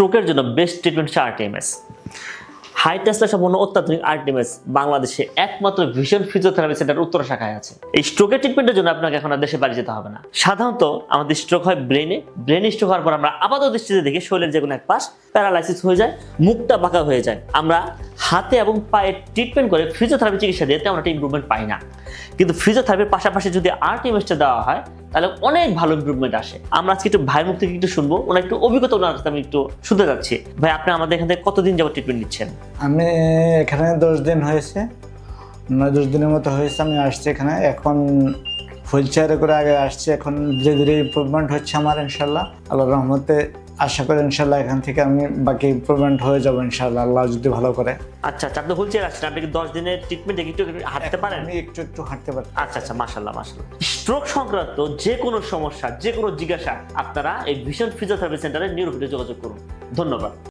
স্ট্রোকের জন্য best treatment হচ্ছে আরটিএমএস হাই টেস্টে সম্পন্ন অত্যাধুনিক আরটিএমএস বাংলাদেশে একমাত্র ভিশন ফিজিওথেরাপি সেন্টার উত্তর শাখায় আছে। এই স্ট্রোকের ট্রিটমেন্টের জন্য আপনাকে এখন আর দেশে বাড়ি যেতে হবে না। সাধারণত আমাদের স্ট্রোক হয় ব্রেনে ব্রেনে স্ট্রোক হওয়ার পর আমরা আপাত দৃষ্টিতে দেখি শরীরের যে কোনো এক পাশ প্যারালাইসিস হয়ে যায়, মুখটা বাঁকা হয়ে যায়। আমরা হাতে এবং পায়ে ট্রিটমেন্ট করে ফিজিওথেরাপি চিকিৎসা দিয়ে তেমন একটা ইম্প্রুভমেন্ট পাই না। কিন্তু ফিজিওথেরাপির পাশাপাশি যদি আরটিএমএসটা দেওয়া হয় তাহলে অনেক ভালো ইম্প্রুভমেন্ট আসে। আমরা আজকে একটু ভাইয়ের মুখ থেকে একটু শুনব, ওনার একটু অভিজ্ঞতা ওনার কাছে আমি একটু শুনতে যাচ্ছি। ভাই, আপনি আমাদের এখান থেকে কতদিন যাবত ট্রিটমেন্ট নিচ্ছেন? আমি এখানে দশ দিন হয়েছে। নয় দশ দিনের মতো হয়েছে, আমি আসছি এখানে। এখন হুইল চেয়ারে করে আগে আসছি। এখন ধীরে ধীরে ইম্প্রুভমেন্ট হচ্ছে আমার, ইনশাল্লাহ। আল্লাহ রহমতে আশা করি ইনশাল্লাহ এখান থেকে আমি বাকি ইম্প্রুভমেন্ট হয়ে যাব ইনশাল্লাহ আল্লাহ যদি ভালো করে। আচ্ছা আচ্ছা আপনি হুলচেয়ার আসছেন আপনি কি দশ দিনের ট্রিটমেন্টে একটু হাঁটতে পারেন? আমি একটু একটু হাঁটতে পারি। আচ্ছা আচ্ছা মাশাল্লাহ মাশাল্লাহ স্ট্রোক সংক্রান্ত যে কোনো সমস্যা যে কোনো জিজ্ঞাসা আপনারা এই ভিশন ফিজিওথেরাপি সেন্টারে নিউরোপিটে যোগাযোগ করুন। ধন্যবাদ।